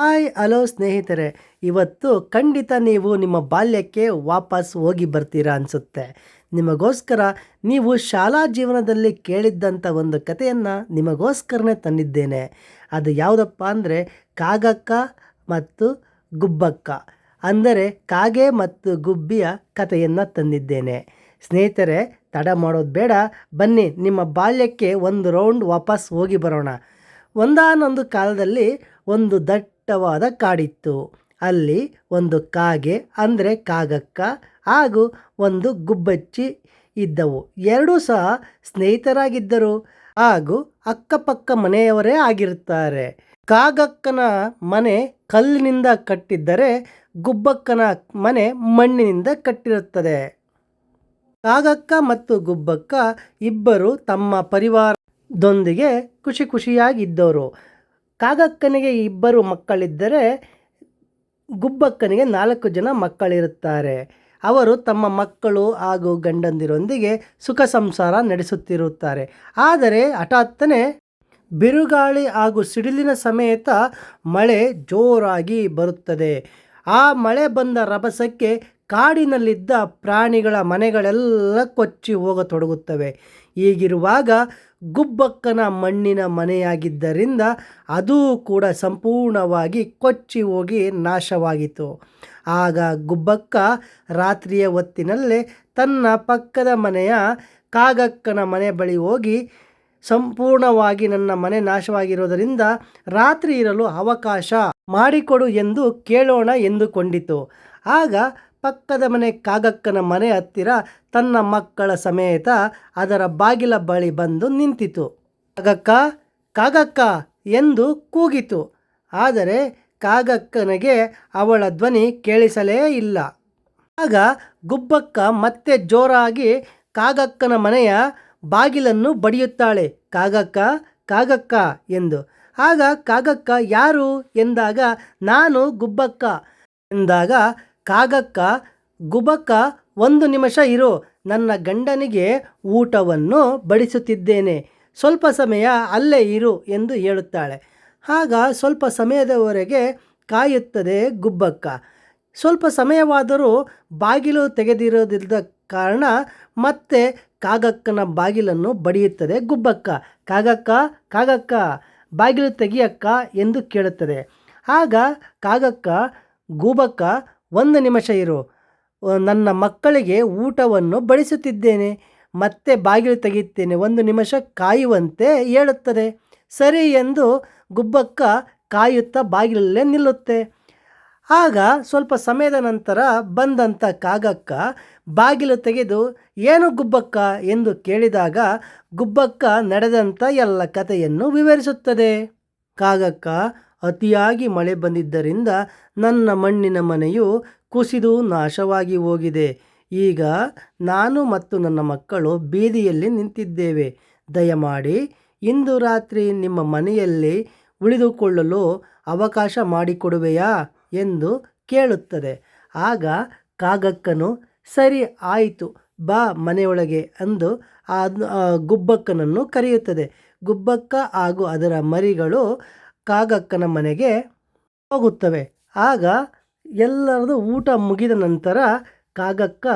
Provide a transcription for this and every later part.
Hi, hello ಸ್ನೇಹಿತರೆ. ಇವತ್ತು ಖಂಡಿತ ನೀವು ನಿಮ್ಮ ಬಾಲ್ಯಕ್ಕೆ ವಾಪಸ್ ಹೋಗಿ ಬರ್ತೀರಾ ಅನಿಸುತ್ತೆ. ನಿಮಗೋಸ್ಕರ ನೀವು ಶಾಲಾ ಜೀವನದಲ್ಲಿ ಕೇಳಿದ್ದಂಥ ಒಂದು ಕಥೆಯನ್ನು ನಿಮಗೋಸ್ಕರನೇ ತಂದಿದ್ದೇನೆ. ಅದು ಯಾವುದಪ್ಪ ಅಂದರೆ, ಕಾಗಕ್ಕ ಮತ್ತು ಗುಬ್ಬಕ್ಕ. ಅಂದರೆ, ಕಾಗೆ ಮತ್ತು ಗುಬ್ಬಿಯ ಕಥೆಯನ್ನು ತಂದಿದ್ದೇನೆ. ಸ್ನೇಹಿತರೆ, ತಡ ಮಾಡೋದು ಬೇಡ. ಬನ್ನಿ, ನಿಮ್ಮ ಬಾಲ್ಯಕ್ಕೆ ಒಂದು ರೌಂಡ್ ವಾಪಸ್ ಹೋಗಿ ಬರೋಣ. ಒಂದಾನೊಂದು ಕಾಲದಲ್ಲಿ ಒಂದು ದಟ್ಟವಾದ ಕಾಡಿತ್ತು. ಅಲ್ಲಿ ಒಂದು ಕಾಗೆ, ಅಂದರೆ ಕಾಗಕ್ಕ ಹಾಗೂ ಒಂದು ಗುಬ್ಬಚ್ಚಿ ಇದ್ದವು. ಎರಡೂ ಸಹ ಸ್ನೇಹಿತರಾಗಿದ್ದರು ಹಾಗೂ ಅಕ್ಕಪಕ್ಕ ಮನೆಯವರೇ ಆಗಿರುತ್ತಾರೆ. ಕಾಗಕ್ಕನ ಮನೆ ಕಲ್ಲಿನಿಂದ ಕಟ್ಟಿದ್ದರೆ ಗುಬ್ಬಕ್ಕನ ಮನೆ ಮಣ್ಣಿನಿಂದ ಕಟ್ಟಿರುತ್ತದೆ. ಕಾಗಕ್ಕ ಮತ್ತು ಗುಬ್ಬಕ್ಕ ಇಬ್ಬರು ತಮ್ಮ ಪರಿವಾರದೊಂದಿಗೆ ಖುಷಿ ಖುಷಿಯಾಗಿದ್ದವರು ಕಾಗಕ್ಕನಿಗೆ ಇಬ್ಬರು ಮಕ್ಕಳಿದ್ದರೆ ಗುಬ್ಬಕ್ಕನಿಗೆ ನಾಲ್ಕು ಜನ ಮಕ್ಕಳಿರುತ್ತಾರೆ. ಅವರು ತಮ್ಮ ಮಕ್ಕಳು ಹಾಗೂ ಗಂಡಂದಿರೊಂದಿಗೆ ಸುಖ ಸಂಸಾರ ನಡೆಸುತ್ತಿರುತ್ತಾರೆ. ಆದರೆ ಹಠಾತ್ತನೆ ಬಿರುಗಾಳಿ ಹಾಗೂ ಸಿಡಿಲಿನ ಸಮೇತ ಮಳೆ ಜೋರಾಗಿ ಬರುತ್ತದೆ. ಆ ಮಳೆ ಬಂದ ರಭಸಕ್ಕೆ ಕಾಡಿನಲ್ಲಿದ್ದ ಪ್ರಾಣಿಗಳ ಮನೆಗಳೆಲ್ಲ ಕೊಚ್ಚಿ ಹೋಗತೊಡಗುತ್ತವೆ. ಹೀಗಿರುವಾಗ ಗುಬ್ಬಕ್ಕನ ಮಣ್ಣಿನ ಮನೆಯಾಗಿದ್ದರಿಂದ ಅದೂ ಕೂಡ ಸಂಪೂರ್ಣವಾಗಿ ಕೊಚ್ಚಿ ಹೋಗಿ ನಾಶವಾಗಿತ್ತು. ಆಗ ಗುಬ್ಬಕ್ಕ ರಾತ್ರಿಯ ಹೊತ್ತಿನಲ್ಲೇ ತನ್ನ ಪಕ್ಕದ ಮನೆಯ ಕಾಗಕ್ಕನ ಮನೆ ಬಳಿ ಹೋಗಿ ಸಂಪೂರ್ಣವಾಗಿ ನನ್ನ ಮನೆ ನಾಶವಾಗಿರೋದರಿಂದ ರಾತ್ರಿ ಇರಲು ಅವಕಾಶ ಮಾಡಿಕೊಡು ಎಂದು ಕೇಳೋಣ ಎಂದುಕೊಂಡಿತು. ಆಗ ಪಕ್ಕದ ಮನೆ ಕಾಗಕ್ಕನ ಮನೆ ಹತ್ತಿರ ತನ್ನ ಮಕ್ಕಳ ಸಮೇತ ಅದರ ಬಾಗಿಲ ಬಳಿ ಬಂದು ನಿಂತಿತು. ಕಾಗಕ್ಕ ಕಾಗಕ್ಕ ಎಂದು ಕೂಗಿತು. ಆದರೆ ಕಾಗಕ್ಕನಿಗೆ ಅವಳ ಧ್ವನಿ ಕೇಳಿಸಲೇ ಇಲ್ಲ. ಆಗ ಗುಬ್ಬಕ್ಕ ಮತ್ತೆ ಜೋರಾಗಿ ಕಾಗಕ್ಕನ ಮನೆಯ ಬಾಗಿಲನ್ನು ಬಡಿಯುತ್ತಾಳೆ. ಕಾಗಕ್ಕ ಕಾಗಕ್ಕ ಎಂದು. ಆಗ ಕಾಗಕ್ಕ, ಯಾರು? ಎಂದಾಗ, ನಾನು ಗುಬ್ಬಕ್ಕ ಎಂದಾಗ ಕಾಗಕ್ಕ ಗುಬ್ಬಕ್ಕ ಒಂದು ನಿಮಿಷ ಇರು, ನನ್ನ ಗಂಡನಿಗೆ ಊಟವನ್ನು ಬಡಿಸುತ್ತಿದ್ದೇನೆ. ಸ್ವಲ್ಪ ಸಮಯ ಅಲ್ಲೇ ಇರು ಎಂದು ಹೇಳುತ್ತಾಳೆ. ಆಗ ಸ್ವಲ್ಪ ಸಮಯದವರೆಗೆ ಕಾಯುತ್ತದೆ ಗುಬ್ಬಕ್ಕ. ಸ್ವಲ್ಪ ಸಮಯವಾದರೂ ಬಾಗಿಲು ತೆಗೆದಿರೋದಿಲ್ಲದ ಕಾರಣ ಮತ್ತೆ ಕಾಗಕ್ಕನ ಬಾಗಿಲನ್ನು ಬಡಿಯುತ್ತದೆ ಗುಬ್ಬಕ್ಕ. ಕಾಗಕ್ಕ ಕಾಗಕ್ಕ, ಬಾಗಿಲು ತೆಗಿಯಕ್ಕ ಎಂದು ಕೇಳುತ್ತದೆ. ಆಗ ಕಾಗಕ್ಕ, ಗೂಬಕ್ಕ ಒಂದು ನಿಮಿಷ ಇರು. ನನ್ನ ಮಕ್ಕಳಿಗೆ ಊಟವನ್ನು ಬಡಿಸುತ್ತಿದ್ದೇನೆ. ಮತ್ತೆ ಬಾಗಿಲು ತೆಗೆಯುತ್ತೇನೆ. ಒಂದು ನಿಮಿಷ ಕಾಯುವಂತೆ ಹೇಳುತ್ತದೆ. ಸರಿ ಎಂದು ಗುಬ್ಬಕ್ಕ ಕಾಯುತ್ತಾ ಬಾಗಿಲಲ್ಲೇ ನಿಲ್ಲುತ್ತೆ. ಆಗ ಸ್ವಲ್ಪ ಸಮಯದ ನಂತರ ಬಂದಂಥ ಕಾಗಕ್ಕ ಬಾಗಿಲು ತೆಗೆದು, ಏನು ಗುಬ್ಬಕ್ಕ? ಎಂದು ಕೇಳಿದಾಗ ಗುಬ್ಬಕ್ಕ ನಡೆದಂಥ ಎಲ್ಲ ಕಥೆಯನ್ನು ವಿವರಿಸುತ್ತದೆ. ಕಾಗಕ್ಕ ಅತಿಯಾಗಿ ಮಳೆ ಬಂದಿದ್ದರಿಂದ ನನ್ನ ಮಣ್ಣಿನ ಮನೆಯು ಕುಸಿದು ನಾಶವಾಗಿ ಹೋಗಿದೆ. ಈಗ ನಾನು ಮತ್ತು ನನ್ನ ಮಕ್ಕಳು ಬೀದಿಯಲ್ಲಿ ನಿಂತಿದ್ದೇವೆ. ದಯಮಾಡಿ ಇಂದು ರಾತ್ರಿ ನಿಮ್ಮ ಮನೆಯಲ್ಲಿ ಉಳಿದುಕೊಳ್ಳಲು ಅವಕಾಶ ಮಾಡಿಕೊಡುವೆಯಾ ಎಂದು ಕೇಳುತ್ತದೆ. ಆಗ ಕಾಗಕ್ಕನು, ಸರಿ, ಆಯಿತು, ಬಾ ಮನೆಯೊಳಗೆ ಅಂದು ಆ ಗುಬ್ಬಕ್ಕನನ್ನು ಕರೆಯುತ್ತದೆ. ಗುಬ್ಬಕ್ಕ ಹಾಗೂ ಅದರ ಮರಿಗಳು ಕಾಗಕ್ಕನ ಮನೆಗೆ ಹೋಗುತ್ತವೆ. ಆಗ ಎಲ್ಲರದು ಊಟ ಮುಗಿದ ನಂತರ ಕಾಗಕ್ಕ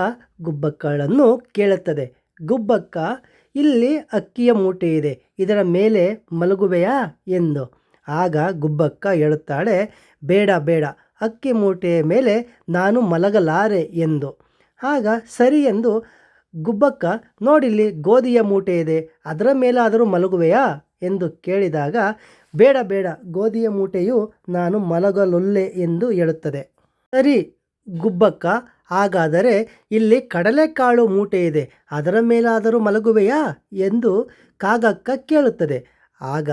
ಗುಬ್ಬಕ್ಕಳನ್ನು ಕೇಳುತ್ತದೆ. ಗುಬ್ಬಕ್ಕ, ಇಲ್ಲಿ ಅಕ್ಕಿಯ ಮೂಟೆ ಇದೆ, ಇದರ ಮೇಲೆ ಮಲಗುವೆಯಾ ಎಂದು. ಆಗ ಗುಬ್ಬಕ್ಕ ಹೇಳುತ್ತಾಳೆ, ಬೇಡ ಬೇಡ, ಅಕ್ಕಿ ಮೂಟೆಯ ಮೇಲೆ ನಾನು ಮಲಗಲಾರೆ ಎಂದು. ಆಗ ಸರಿ ಎಂದು ಗುಬ್ಬಕ್ಕ, ನೋಡಿಲ್ಲಿ ಗೋಧಿಯ ಮೂಟೆ ಇದೆ, ಅದರ ಮೇಲಾದರೂ ಮಲಗುವೆಯಾ ಎಂದು ಕೇಳಿದಾಗ, ಬೇಡ ಬೇಡ, ಗೋಧಿಯ ಮೂಟೆಯು ನಾನು ಮಲಗಲೊಲ್ಲೆ ಎಂದು ಹೇಳುತ್ತದೆ. ಸರಿ, ಗುಬ್ಬಕ್ಕ, ಹಾಗಾದರೆ ಇಲ್ಲಿ ಕಡಲೆಕಾಳು ಮೂಟೆ ಇದೆ, ಅದರ ಮೇಲಾದರೂ ಮಲಗುವೆಯಾ? ಎಂದು ಕಾಗಕ್ಕ ಕೇಳುತ್ತದೆ. ಆಗ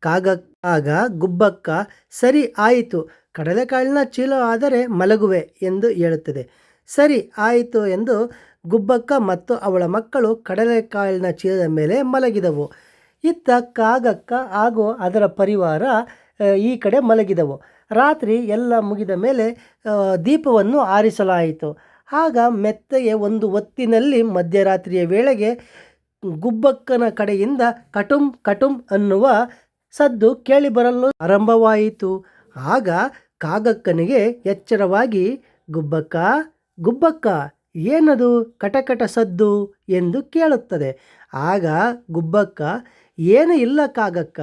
ಕಾಗ ಆಗ ಗುಬ್ಬಕ್ಕ, ಸರಿ, ಆಯಿತು, ಕಡಲೆಕಾಳಿನ ಚೀಲ ಆದರೆ ಮಲಗುವೆ ಎಂದು ಹೇಳುತ್ತದೆ. ಸರಿ, ಆಯಿತು ಎಂದು ಗುಬ್ಬಕ್ಕ ಮತ್ತು ಅವಳ ಮಕ್ಕಳು ಕಡಲೆಕಾಳಿನ ಚೀಲದ ಮೇಲೆ ಮಲಗಿದವು. ಇತ್ತ ಕಾಗಕ್ಕ ಹಾಗೂ ಅದರ ಪರಿವಾರ ಈ ಕಡೆ ಮಲಗಿದವು. ರಾತ್ರಿ ಎಲ್ಲ ಮುಗಿದ ಮೇಲೆ ದೀಪವನ್ನು ಆರಿಸಲಾಯಿತು. ಆಗ ಮೆತ್ತಗೆ ಒಂದು ಹೊತ್ತಿನಲ್ಲಿ ಮಧ್ಯರಾತ್ರಿಯ ವೇಳೆಗೆ ಗುಬ್ಬಕ್ಕನ ಕಡೆಯಿಂದ ಕಟುಂ ಕಟುಂ ಅನ್ನುವ ಸದ್ದು ಕೇಳಿಬರಲು ಆರಂಭವಾಯಿತು. ಆಗ ಕಾಗಕ್ಕನಿಗೆ ಎಚ್ಚರವಾಗಿ, ಗುಬ್ಬಕ್ಕ ಗುಬ್ಬಕ್ಕ, ಏನದು ಕಟಕಟ ಸದ್ದು? ಎಂದು ಕೇಳುತ್ತದೆ. ಆಗ ಗುಬ್ಬಕ್ಕ ಏನು ಇಲ್ಲಕ್ಕಾಗಕ್ಕ,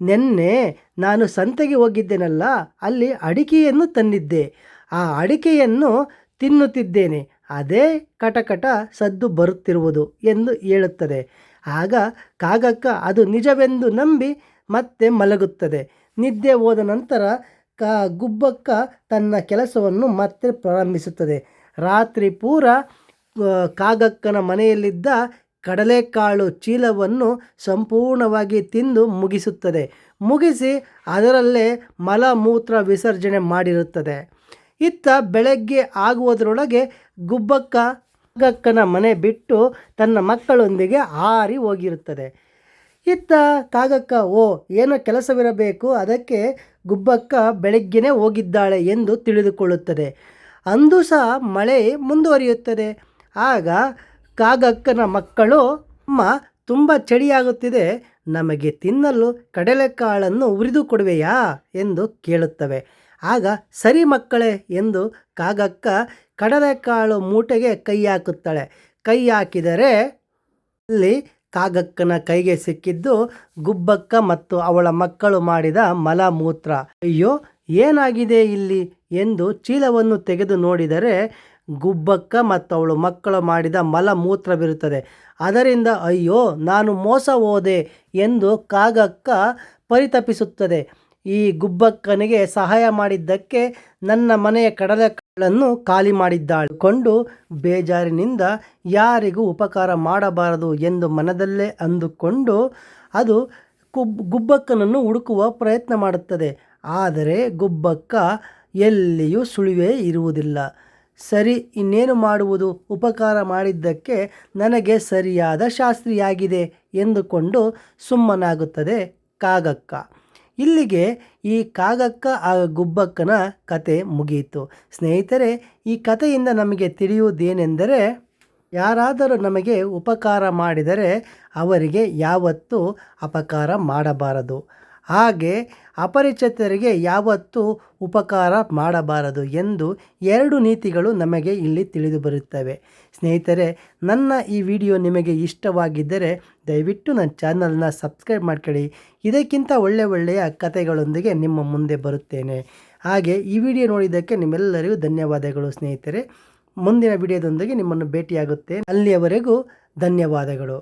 ನೆನ್ನೆ ನಾನು ಸಂತೆಗೆ ಹೋಗಿದ್ದೇನಲ್ಲ, ಅಲ್ಲಿ ಅಡಿಕೆಯನ್ನು ತಂದಿದ್ದೆ. ಆ ಅಡಿಕೆಯನ್ನು ತಿನ್ನುತ್ತಿದ್ದೇನೆ. ಅದೇ ಕಟಕಟ ಸದ್ದು ಬರುತ್ತಿರುವುದು ಎಂದು ಹೇಳುತ್ತದೆ. ಆಗ ಕಾಗಕ್ಕ, ಅದು ನಿಜವೆಂದು ನಂಬಿ ಮತ್ತೆ ಮಲಗುತ್ತದೆ. ನಿದ್ದೆ ಹೋದ ನಂತರ ಕ, ಗುಬ್ಬಕ್ಕ ತನ್ನ ಕೆಲಸವನ್ನು ಮತ್ತೆ ಪ್ರಾರಂಭಿಸುತ್ತದೆ. ರಾತ್ರಿ ಪೂರ ಕಾಗಕ್ಕನ ಮನೆಯಲ್ಲಿದ್ದ ಕಡಲೆಕಾಳು ಚೀಲವನ್ನು ಸಂಪೂರ್ಣವಾಗಿ ತಿಂದು ಮುಗಿಸುತ್ತದೆ. ಮುಗಿಸಿ ಅದರಲ್ಲೇ ಮಲ ಮೂತ್ರ ವಿಸರ್ಜನೆ ಮಾಡಿರುತ್ತದೆ. ಇತ್ತ ಬೆಳಗ್ಗೆ ಆಗುವುದರೊಳಗೆ ಗುಬ್ಬಕ್ಕ ಕಾಗಕ್ಕನ ಮನೆ ಬಿಟ್ಟು ತನ್ನ ಮಕ್ಕಳೊಂದಿಗೆ ಹಾರಿ ಹೋಗಿರುತ್ತದೆ. ಇತ್ತ ಕಾಗಕ್ಕ, ಓ, ಏನೋ ಕೆಲಸವಿರಬೇಕು, ಅದಕ್ಕೆ ಗುಬ್ಬಕ್ಕ ಬೆಳಗ್ಗೆನೇ ಹೋಗಿದ್ದಾಳೆ ಎಂದು ತಿಳಿದುಕೊಳ್ಳುತ್ತದೆ. ಅಂದು ಸಹ ಮಳೆ ಮುಂದುವರಿಯುತ್ತದೆ. ಆಗ ಕಾಗಕ್ಕನ ಮಕ್ಕಳು, ಅಮ್ಮ, ತುಂಬ ಚಳಿಯಾಗುತ್ತಿದೆ, ನಮಗೆ ತಿನ್ನಲು ಕಡಲೆಕಾಳನ್ನು ಉರಿದು ಕೊಡುವೆಯಾ ಎಂದು ಕೇಳುತ್ತವೆ. ಆಗ, ಸರಿ ಮಕ್ಕಳೇ ಎಂದು ಕಾಗಕ್ಕ ಕಡಲೆಕಾಳು ಮೂಟೆಗೆ ಕೈ ಹಾಕುತ್ತಾಳೆ. ಕೈ ಹಾಕಿದರೆ ಅಲ್ಲಿ ಕಾಗಕ್ಕನ ಕೈಗೆ ಸಿಕ್ಕಿದ್ದು ಗುಬ್ಬಕ್ಕ ಮತ್ತು ಅವಳ ಮಕ್ಕಳು ಮಾಡಿದ ಮಲ ಮೂತ್ರ ಅಯ್ಯೋ, ಏನಾಗಿದೆ ಇಲ್ಲಿ ಎಂದು ಚೀಲವನ್ನು ತೆಗೆದು ನೋಡಿದರೆ ಗುಬ್ಬಕ್ಕ ಮತ್ತು ಅವಳು ಮಕ್ಕಳು ಮಾಡಿದ ಮಲ ಮೂತ್ರವಿರುತ್ತದೆ ಅದರಿಂದ ಅಯ್ಯೋ, ನಾನು ಮೋಸ ಹೋದೆ ಎಂದು ಕಾಗಕ್ಕ ಪರಿತಪಿಸುತ್ತದೆ. ಈ ಗುಬ್ಬಕ್ಕನಿಗೆ ಸಹಾಯ ಮಾಡಿದ್ದಕ್ಕೆ ನನ್ನ ಮನೆಯ ಕಡಲೆಕಾಳನ್ನು ಖಾಲಿ ಮಾಡಿದ್ದಾಳು. ಕೊಂಡು ಬೇಜಾರಿನಿಂದ ಯಾರಿಗೂ ಉಪಕಾರ ಮಾಡಬಾರದು ಎಂದು ಮನದಲ್ಲೇ ಅಂದುಕೊಂಡು ಅದು ಕುಬ್, ಗುಬ್ಬಕ್ಕನನ್ನು ಹುಡುಕುವ ಪ್ರಯತ್ನ ಮಾಡುತ್ತದೆ. ಆದರೆ ಗುಬ್ಬಕ್ಕ ಎಲ್ಲಿಯೂ ಸುಳಿವೇ ಇರುವುದಿಲ್ಲ. ಸರಿ, ಇನ್ನೇನು ಮಾಡುವುದು? ಉಪಕಾರ ಮಾಡಿದ್ದಕ್ಕೆ ನನಗೆ ಸರಿಯಾದ ಶಾಸ್ತ್ರಿಯಾಗಿದೆ ಎಂದುಕೊಂಡು ಸುಮ್ಮನಾಗುತ್ತದೆ ಕಾಗಕ್ಕ. ಇಲ್ಲಿಗೆ ಈ ಕಾಗಕ್ಕ ಆ ಗುಬ್ಬಕ್ಕನ ಕತೆ ಮುಗಿಯಿತು ಸ್ನೇಹಿತರೆ, ಈ ಕಥೆಯಿಂದ ನಮಗೆ ತಿಳಿಯುವುದೇನೆಂದರೆ, ಯಾರಾದರೂ ನಮಗೆ ಉಪಕಾರ ಮಾಡಿದರೆ ಅವರಿಗೆ ಯಾವತ್ತೂ ಅಪಕಾರ ಮಾಡಬಾರದು. ಹಾಗೆ ಅಪರಿಚಿತರಿಗೆ ಯಾವತ್ತೂ ಉಪಕಾರ ಮಾಡಬಾರದು ಎಂದು ಎರಡು ನೀತಿಗಳು ನಮಗೆ ಇಲ್ಲಿ ತಿಳಿದು ಬರುತ್ತವೆ. ಸ್ನೇಹಿತರೆ, ನನ್ನ ಈ ವಿಡಿಯೋ ನಿಮಗೆ ಇಷ್ಟವಾಗಿದ್ದರೆ ದಯವಿಟ್ಟು ನನ್ನ ಚಾನಲ್ನ ಸಬ್ಸ್ಕ್ರೈಬ್ ಮಾಡ್ಕೊಳ್ಳಿ. ಇದಕ್ಕಿಂತ ಒಳ್ಳೆ ಒಳ್ಳೆಯ ಕಥೆಗಳೊಂದಿಗೆ ನಿಮ್ಮ ಮುಂದೆ ಬರುತ್ತೇನೆ. ಹಾಗೆ ಈ ವಿಡಿಯೋ ನೋಡಿದ್ದಕ್ಕೆ ನಿಮ್ಮೆಲ್ಲರಿಗೂ ಧನ್ಯವಾದಗಳು ಸ್ನೇಹಿತರೆ. ಮುಂದಿನ ವಿಡಿಯೋದೊಂದಿಗೆ ನಿಮ್ಮನ್ನು ಭೇಟಿಯಾಗುತ್ತೆ ಅಲ್ಲಿಯವರೆಗೂ ಧನ್ಯವಾದಗಳು.